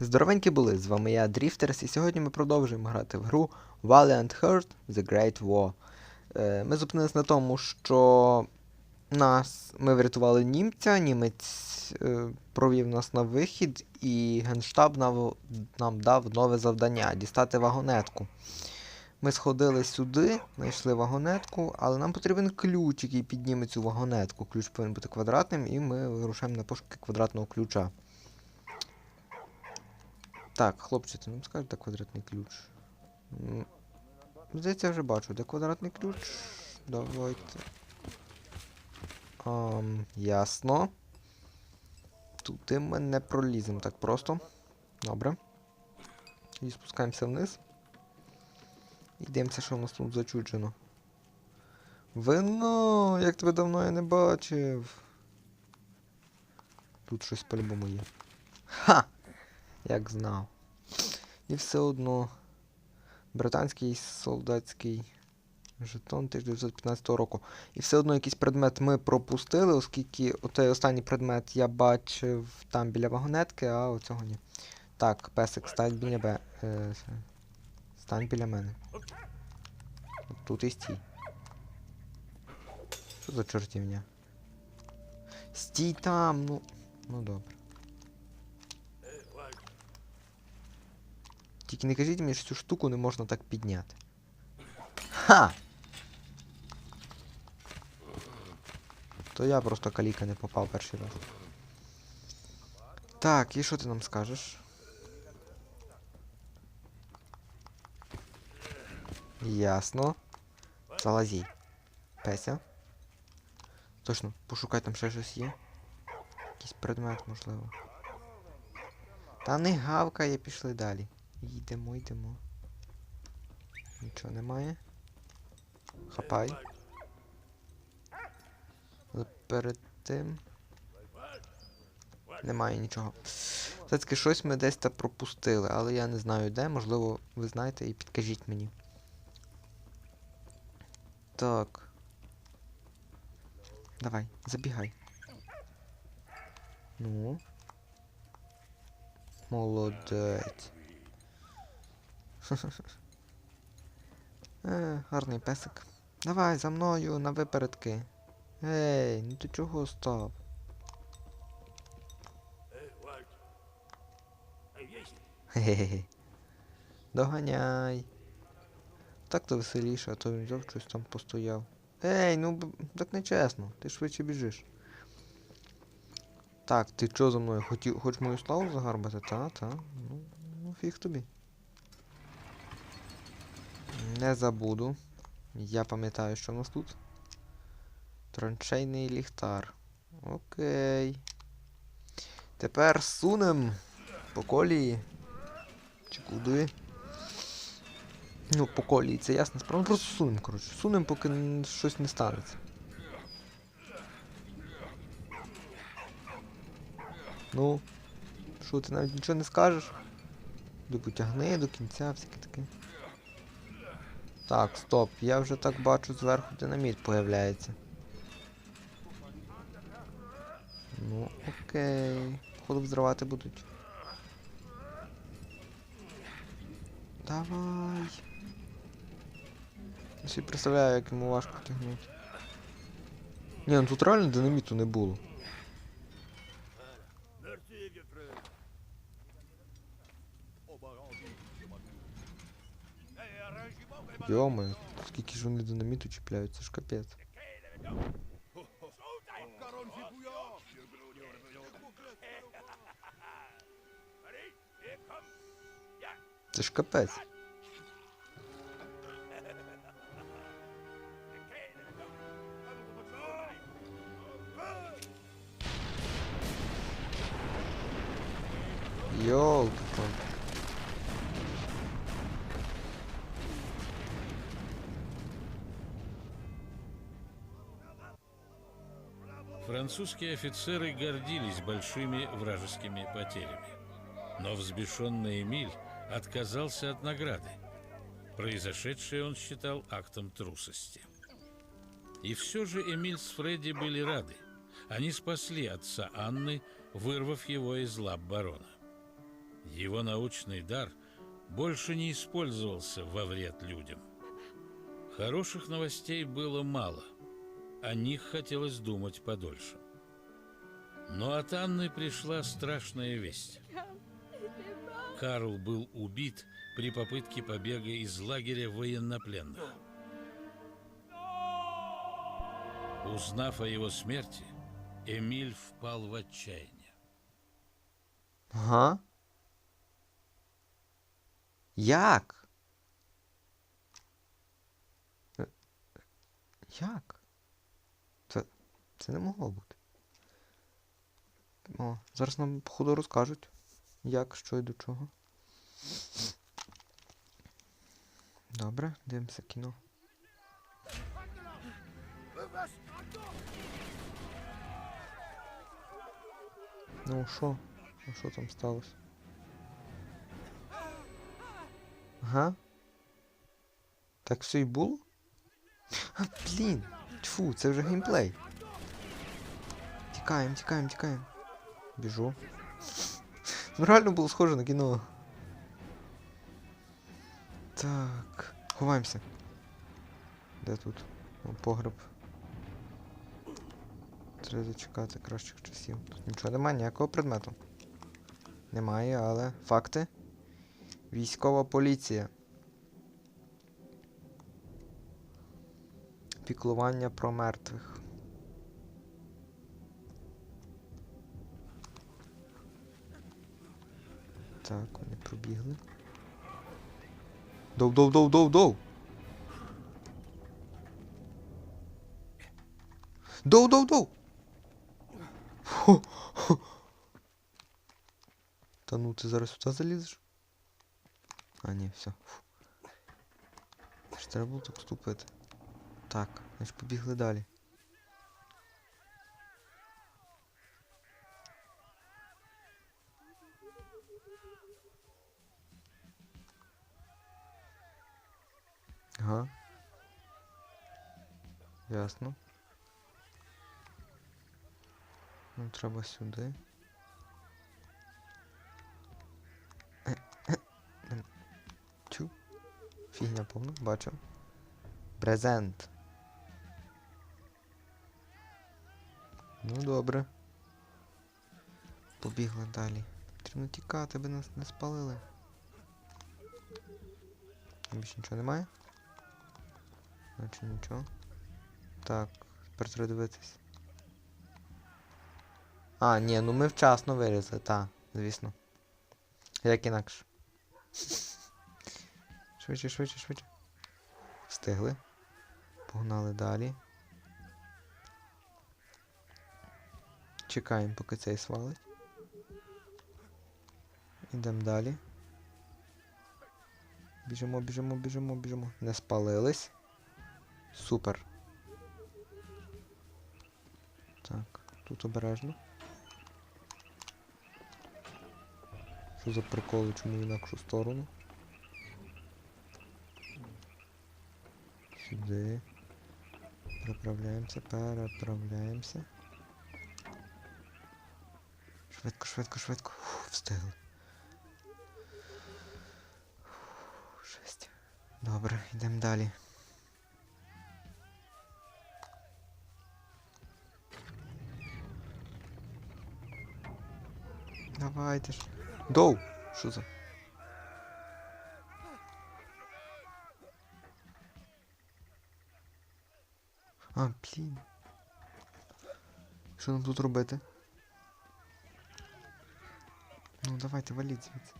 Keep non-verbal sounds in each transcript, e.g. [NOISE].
Здоровенькі були, з вами я, Дріфтерс, і сьогодні ми продовжуємо грати в гру Valiant Heart The Great War. Е, ми зупинились на тому, що нас, ми врятували німця, німець е, провів нас на вихід, і Генштаб нам дав нове завдання дістати вагонетку. Ми сходили сюди, знайшли вагонетку, але нам потрібен ключ, який підніме цю вагонетку. Ключ повинен бути квадратним, і ми вирушаємо на пошуки квадратного ключа. Так, хлопче, ти нам скажеш, де квадратний ключ? Здається, я вже бачу, де квадратний ключ. Давайте. Ам, ясно. Туди ми не проліземо так просто. Добре. І спускаємося вниз. І дивимося, що у нас тут зачуджено. Вино! Як тебе давно я не бачив. Тут щось по-любому є. Ха! Як знав. І все одно. Британський солдатський жетон 1915 року. І все одно якийсь предмет ми пропустили, оскільки отой останній предмет я бачив там біля вагонетки, а оцього ні. Так, песик, стань біля бе. Е, стань біля мене. Тут і стій. Що за чортівня? Стій там, ну. Ну добре. Тільки не кажіть мені, що цю штуку не можна так підняти. Ха! То я просто каліка не попав перший раз. Так, і що ти нам скажеш? Ясно. Залазій. Песя. Точно, пошукай там ще щось є. Якийсь предмет, можливо. Та не гавкає, пішли далі. Йдемо, йдемо. Нічого немає. Хапай. Але перед тим. Немає нічого. Все-таки щось ми десь та пропустили, але я не знаю де, можливо, ви знаєте і підкажіть мені. Так. Давай, забігай. Ну. Молодець. Е, гарний песик. Давай за мною на випередки. Ей, ну ти чого став? Хе-хе-хе. Доганяй. Так то веселіше, а то він взяв щось там постояв. Ей, ну так не чесно, ти швидше біжиш. Так, ти чо за мною? Хотів, хоч мою славу загарбати? Та, та. Ну, ну фіг тобі. Не забуду. Я пам'ятаю, що в нас тут. Траншейний ліхтар. Окей. Тепер сунем по колії. Чи куди? Ну, по колії, це ясно. Справа просто сунем, коротше. Сунем, поки щось не станеться. Ну, що ти навіть нічого не скажеш? Допотягни до кінця, всяке таке. Так, стоп, я вже так бачу зверху динаміт появляється. Ну, окей. Походу взривати будуть. Давай. Я собі представляю, як йому важко тягнути. Ні, ну тут реально динаміту не було. Йоми, скільки ж вони динаміту чіпляють, це ж капець. Це ж капець. Йолки-палки. Французские офицеры гордились большими вражескими потерями. Но взбешенный Эмиль отказался от награды. Произошедшее он считал актом трусости. И все же Эмиль с Фредди были рады. Они спасли отца Анны, вырвав его из лап барона. Его научный дар больше не использовался во вред людям. Хороших новостей было мало. О них хотелось думать подольше. Но от Анны пришла страшная весть. Карл был убит при попытке побега из лагеря военнопленных. Узнав о его смерти, Эмиль впал в отчаяние. Ага. Як? Як? Це, не могло бути. О, зараз нам походу розкажуть, як, що і до чого. Добре, дивимося кіно. Ну, що? А що там сталося? Ага. Так все і було? А, блін! Тьфу, це вже геймплей. Тікаємо, тікаємо, тікаємо. Біжу. [LAUGHS] Ну реально було схоже на кіно. Так. Ховаємося. Де тут? О, погреб. Треба зачекати кращих часів. Тут нічого немає, ніякого предмету. Немає, але факти. Військова поліція. Піклування про мертвих. Так, вони пробігли. Дов! Хо, хо. Та ну ти зараз сюди залізеш? А, ні, все. Фу. Ж треба було так вступити. Так, значить побігли далі. Ага. Ясно. Ну, треба сюди. Чу. Фігня повна, бачу. Презент. Ну добре. Побігли далі. Потрібно тікати, аби нас не спалили. Більше нічого немає? Наче нічого. Так, тепер треба дивитись. А, ні, ну ми вчасно вирізали, так, звісно. Як інакше. [LAUGHS] Швидше, швидше, швидше. Встигли. Погнали далі. Чекаємо, поки цей свалить. Ідемо далі. Біжимо, біжимо, біжимо, біжимо. Не спалились. Супер. Так, тут обережно. Що за приколи, чому в інакшу сторону? Сюди. Переправляємося, переправляємося. Швидко, швидко, швидко. Фу, встигли. Фу, Жесть. Добре, йдемо далі. Давайте ж. Доу! Що за? А, блін. Що нам тут робити? Ну, давайте, валіть звідси.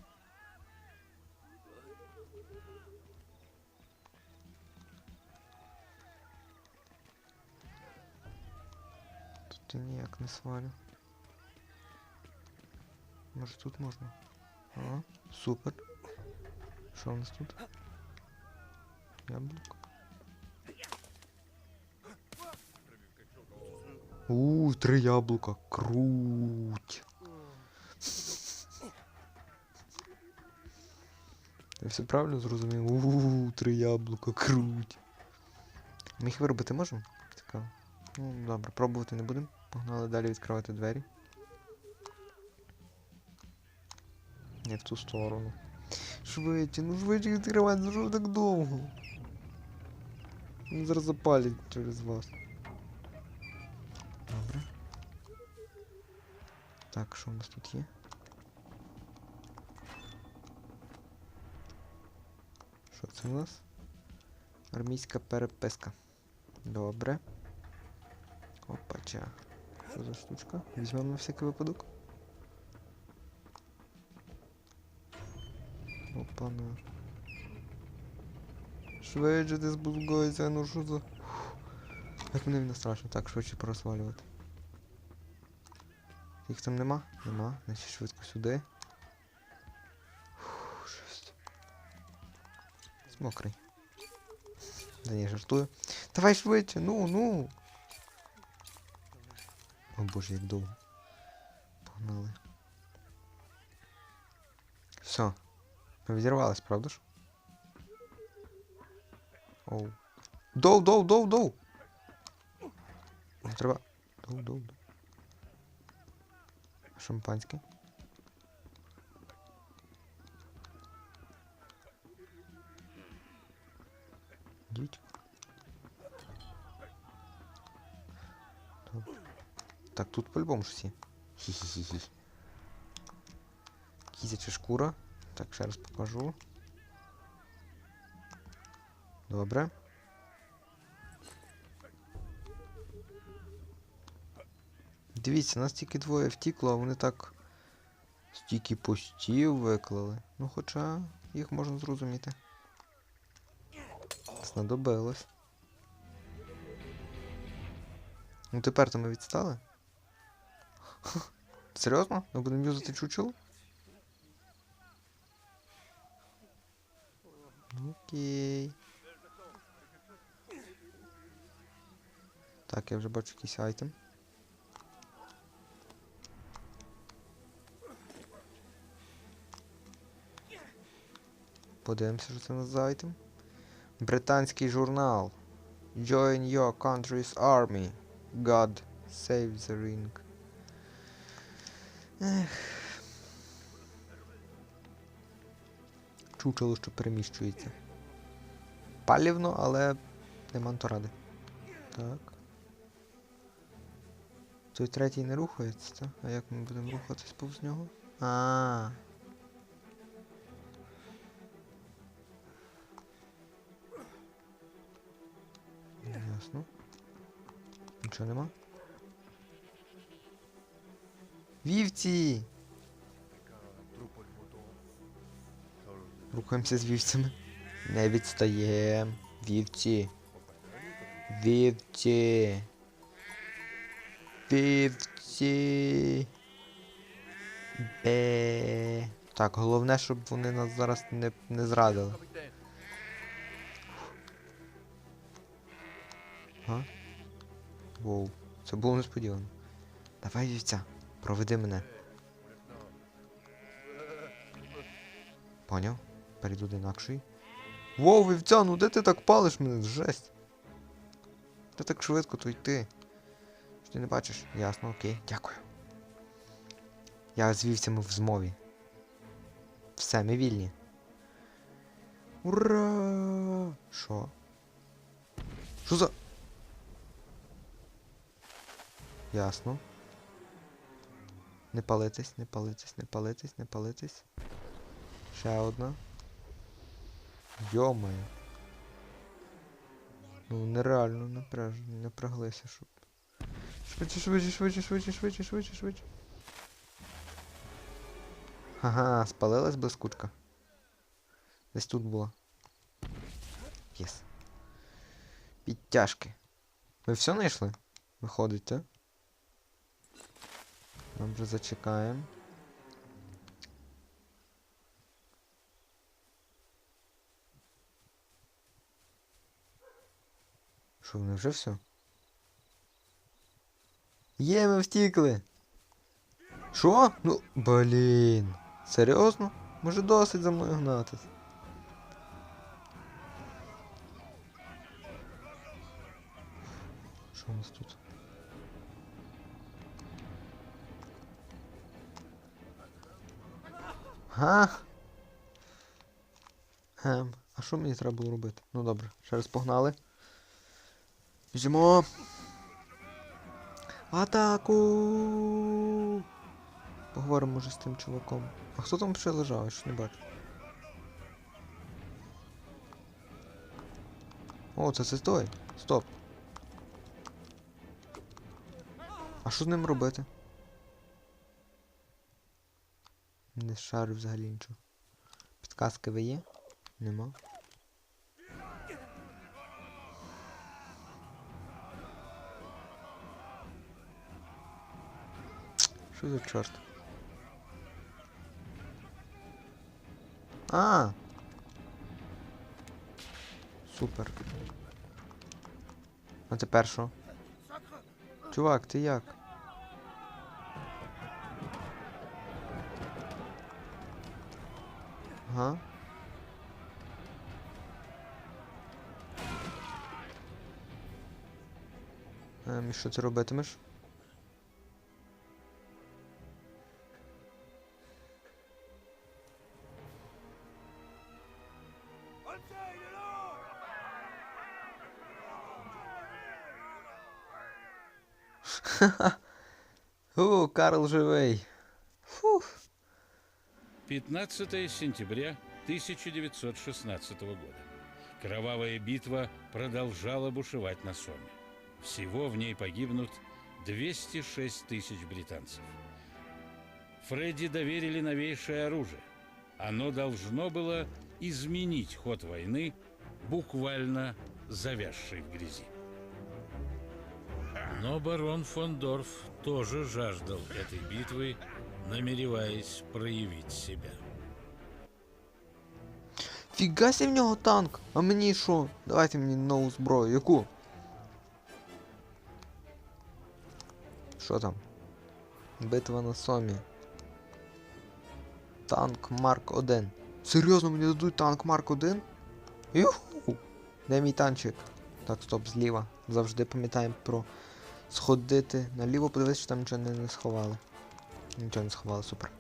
Тут я ніяк не свалю. Може тут можна? Ага, супер. Що у нас тут? Яблуко. У, три яблука. Круть. Я все правильно зрозумів? У, три яблука, круть. Ми їх виробити можемо? Цікаво. Ну, добре, пробувати не будемо. Погнали далі відкривати двері. Не в ту сторону. Швидше, ну швидше відкривати, ну що так довго? Ну, зараз запалять через вас. Добре. Так, що у нас тут є? Що це у нас? Армійська переписка. Добре. Опача. Що за штучка? Візьмемо на всякий випадок. Опана. Швидше ти збузгойся, ну що за. Як мене не страшно, так швидше просвалювати. Їх там нема? Нема. Значить швидко сюди. Фух. Мокрий. Да ні, жартую. Давай швидше, ну, ну. О боже, як довго. Погнали. Все. Ми відірвались, правда ж? Оу. Доу, доу, доу, доу! Не треба. Доу, доу, доу. Шампанське. Дідько. Добре. Так, тут по-любому щось є. Хі-хі-хі-хі. Кізяча шкура. Так, ще раз покажу. Добре. Дивіться, нас тільки двоє втікло, а вони так стільки постів виклали. Ну, хоча їх можна зрозуміти. Знадобилось. Ну тепер то ми відстали. [LAUGHS] Серйозно? Ми будемо юзати чучело? Окей. Так, я вже бачу якийсь айтем. Подивимося, що це у нас за айтем. Британський журнал. Join your country's army. God save the ring. Ех. Чучело, що переміщується. Палівно, але нема анторади. Так. Той третій не рухається, так? А як ми будемо рухатись повз нього? А. Ясно. Нічого нема? Вівці! Рухаємося з вівцями. Не відстаєм. Вівці. Вівці. Вівці. Бе. Так, головне, щоб вони нас зараз не, не зрадили. А? Воу, це було несподівано. Давай, вівця, проведи мене. Поняв? Перейду до інакшої. Воу, вівця, ну де ти так палиш мене? Жесть. Де так швидко, то йти. Що ти не бачиш? Ясно, окей, дякую. Я з вівцями в змові. Все, ми вільні. Ура! Що? Що за. Ясно. Не палитись, не палитись, не палитись, не палитись. Ще одна. Йомаю. Ну нереально напряж... напряглися, щоб. Швидше, швидше, швидше, швидше, швидше, швидше, швидше. Ага, спалилась блискучка. Десь тут була. Єс. Підтяжки. Ми все знайшли? Виходить, так? Добре, зачекаємо. Що, вони вже все? Є, ми втікли! Що? Ну, блін. Серйозно? Може досить за мною гнатись? Що у нас тут? Га? Ем, а що мені треба було робити? Ну добре, ще раз погнали. Біжимо. В Атаку! Поговоримо може з тим чуваком. А хто там ще лежав? Ж не бачу. О, це це той. Стоп. А що з ним робити? Не шарю взагалі нічого. Підказки ви є? Нема. Що за чорт? А! Супер. А тепер що? Чувак, ти як? Ага. Ем, і що ти робитимеш? Карл живий. Фух. 15 сентября 1916 года. Кровавая битва продолжала бушевать на Соме. Всего в ней погибнут 206 тысяч британцев. Фредди доверили новейшее оружие. Оно должно было изменить ход войны, буквально завязшей в грязи. Но барон фон Дорф тоже жаждал этой битвы, намереваясь проявить себя. Фіга в нього танк. А мені що? Давайте мені нову зброю. Яку? Що там? Битва на Сомі. Танк Марк 1. Серйозно мені дадуть танк Марк 1? Юху! Де мій танчик? Так, стоп, зліва. Завжди пам'ятаємо про сходити наліво, подивитися, що там нічого не, сховали. Нічого не сховали, супер.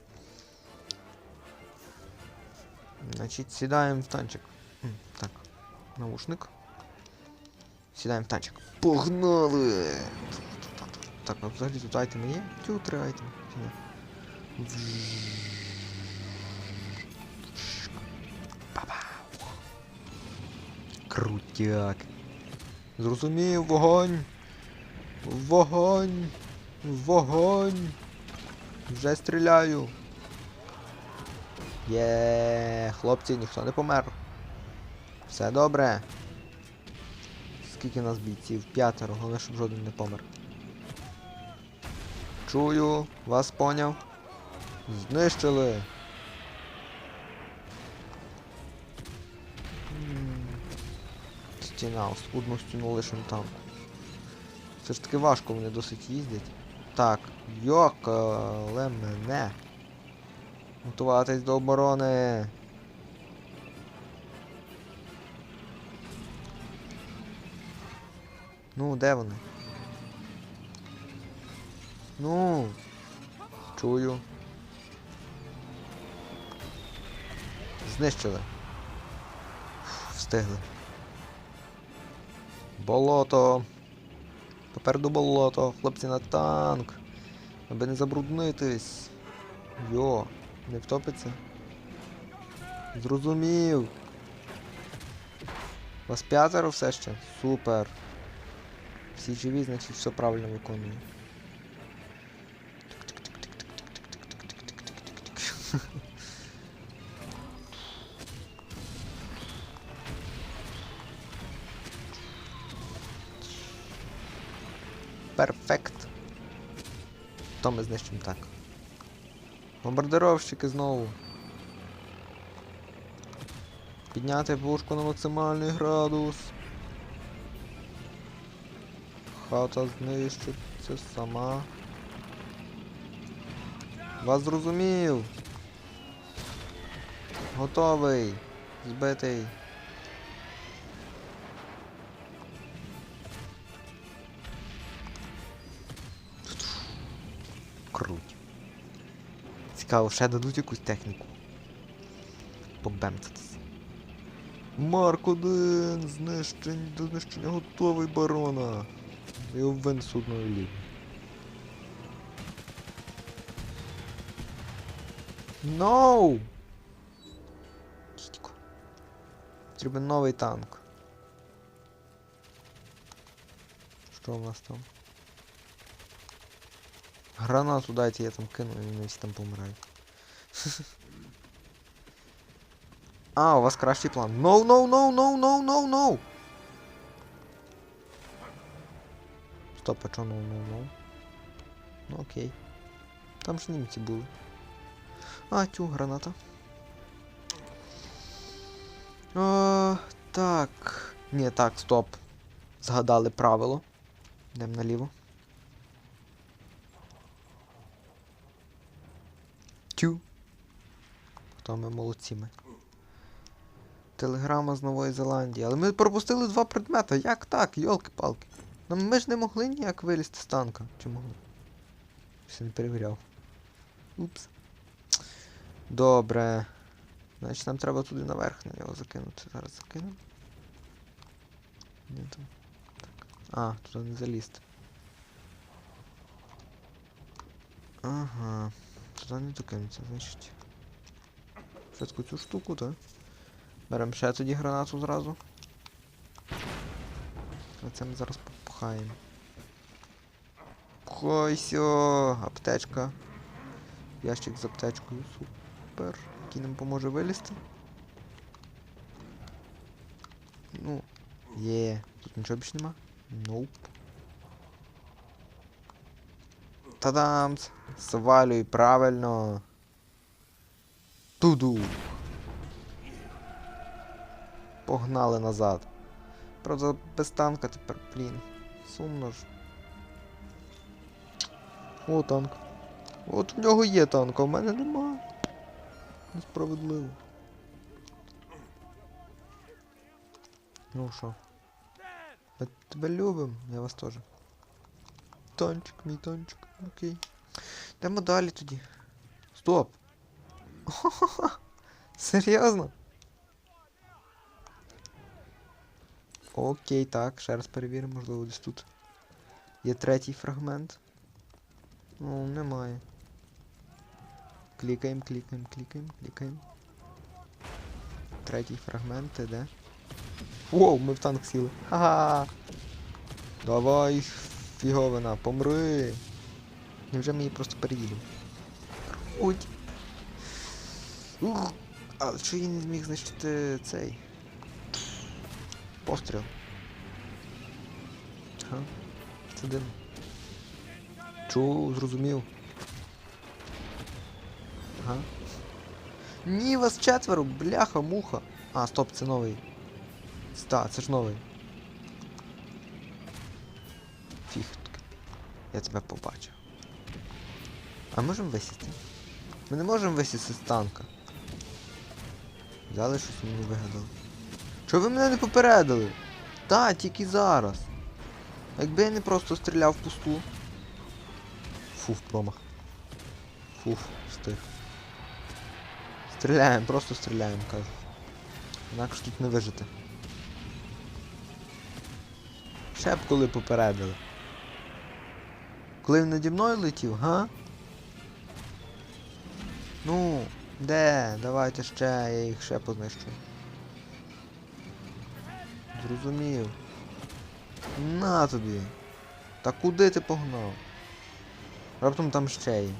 Значить, сідаємо в танчик. Так, наушник. Сідаємо в танчик. Погнали! Так, а взагалі тут айтеми є? Тю, три айтеми. Крутяк. Зрозумів, вогонь! Вогонь! Вогонь! Вже стріляю! Є, хлопці, ніхто не помер. Все добре. Скільки нас бійців? П'ятеро, головне, щоб жоден не помер. Чую, вас поняв. Знищили. Стіна, одну стіну лишим там. Все ж таки важко вони досить їздять. Так, йокале мене. Готуватись до оборони. Ну, де вони? Ну. Чую. Знищили. Встигли. Болото. Попереду болото. Хлопці на танк. Аби не забруднитись. Йо. Не втопиться? Зрозумів. Вас п'ятеро все ще? Супер. Всі живі, значить все правильно виконую. Перфект. То ми знищимо так. Бомбардировщики знову. Підняти пушку на максимальний градус. Хата знищиться сама. Вас зрозумів. Готовий. Збитий. Круть. Цікаво, ще дадуть якусь техніку. побемцатись. Марк 1! Знищень до знищення готовий барона. Я винесу одною лівою. Ноу! Кітько. Потрібен новий танк. Що у нас там? Гранату дайте, я там кину, і вони там помирають. [LAUGHS] А, у вас кращий план. No, no, no, no, no, no, no! Стоп, а чо no, no, no? Ну окей. Там ж німці були. А, тю, граната. О, так. Ні, так, стоп. Згадали правило. Йдемо наліво. Тю. Хто ми молодці ми. Телеграма з Нової Зеландії. Але ми пропустили два предмета. Як так? Йолки-палки. Ну ми ж не могли ніяк вилізти з танка. Чи могли? Ще не перевіряв. Упс. Добре. Значить нам треба туди наверх на нього закинути. Зараз закинемо. Ні, там. Так. А, туди не залізти. Ага. Туди не докинеться, значить. Спочатку цю штуку, так? Беремо ще тоді гранату зразу. А це ми зараз попхаємо. Пхайся! Аптечка. Ящик з аптечкою. Супер. Який нам поможе вилізти. Ну, є. Тут нічого більше нема? Ноуп. Та-дам! Свалюй, правильно. Туду. Погнали назад. Правда, без танка тепер, блін. Сумно ж. О, танк. От в нього є танк, а в мене нема. Несправедливо. Ну що? Ми тебе любимо, я вас теж. Танчик, мій окей. Йдемо далі тоді. Стоп! [LAUGHS] Серйозно? Окей, так, ще раз перевіримо, можливо, десь тут. Є третій фрагмент. Ну, немає. Клікаємо, клікаємо, клікаємо, клікаємо. Третій фрагмент, де? Воу, ми в танк сіли. Ха-ха! Давай, фіговина, помри! Невже ми її просто переїдемо? Ой! Ух! А що я не зміг знищити цей? Постріл. Ага. Це дивно. Чу, зрозумів. Ага. Ні, вас четверо, бляха, муха. А, стоп, це новий. Ста, це ж новий. Я тебе побачив. А можемо висіти? Ми не можемо висіти з танка. Взяли щось мені вигадали. Чого ви мене не попередили? Та, тільки зараз. Якби я не просто стріляв в пусту. Фуф, промах. Фуф, встиг. Стріляємо, просто стріляємо, кажу. Інакше тут не вижити. Ще б коли попередили. Коли він наді мною летів, га? Ну, де? Давайте ще, я їх ще познищу. Зрозумів. На тобі. Та куди ти погнав? Раптом там ще є.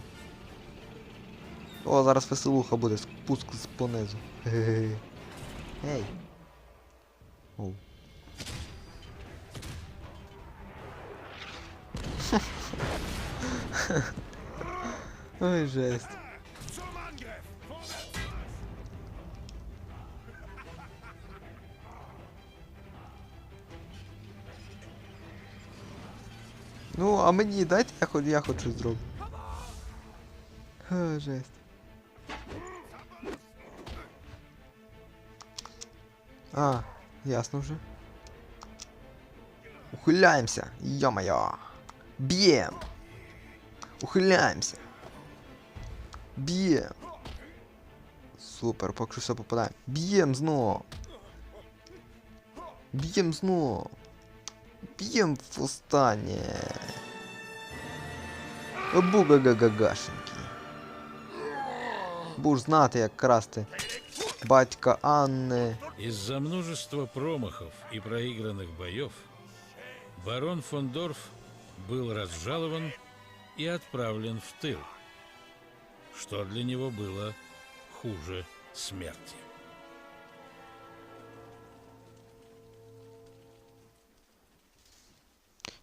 О, зараз веселуха буде, спуск з понизу. [LAUGHS] Ге-ге-ге. Оу. [LAUGHS] Ой, жесть. Ну, а мені дайте я я хочу зроблю. Ха, жесть. А, ясно вже. Ухиляємося, йо-моє. Б'єм. Ухиляємося. Б'єм. Супер, поки що все попадає. Б'єм знов. Б'єм знов. Б'єм в останнє. Буга-га-га-гашеньки. Будеш знати, як красти батька Анни. Из-за множества промахов и проигранных боев барон фон Дорф был разжалован и отправлен в тыл, что для него было хуже смерти.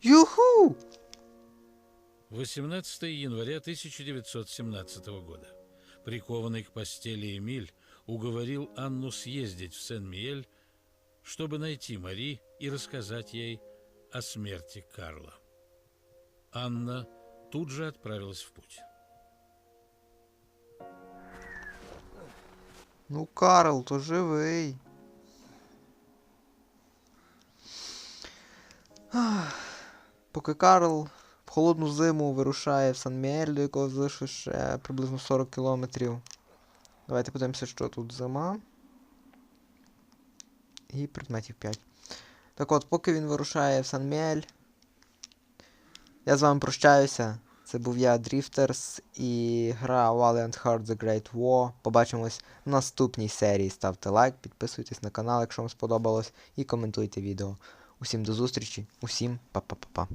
Юху! 18 января 1917 года. Прикованный к постели Эмиль уговорил Анну съездить в Сен-Миель, чтобы найти Мари и рассказать ей о смерти Карла. Анна тут же отправилась в путь. Ну, Карл, то живий. Поки Карл в холодну зиму вирушає в Сан-Міель, до якого залишилось ще приблизно 40 кілометрів. Давайте подивимося, що тут зима. І предметів 5. Так от, поки він вирушає в Сан-Міель, я з вами прощаюся. Це був я, Дріфтерс, і гра Valiant Heart The Great War. Побачимось в наступній серії. Ставте лайк, підписуйтесь на канал, якщо вам сподобалось, і коментуйте відео. Усім до зустрічі, усім па-па-па-па.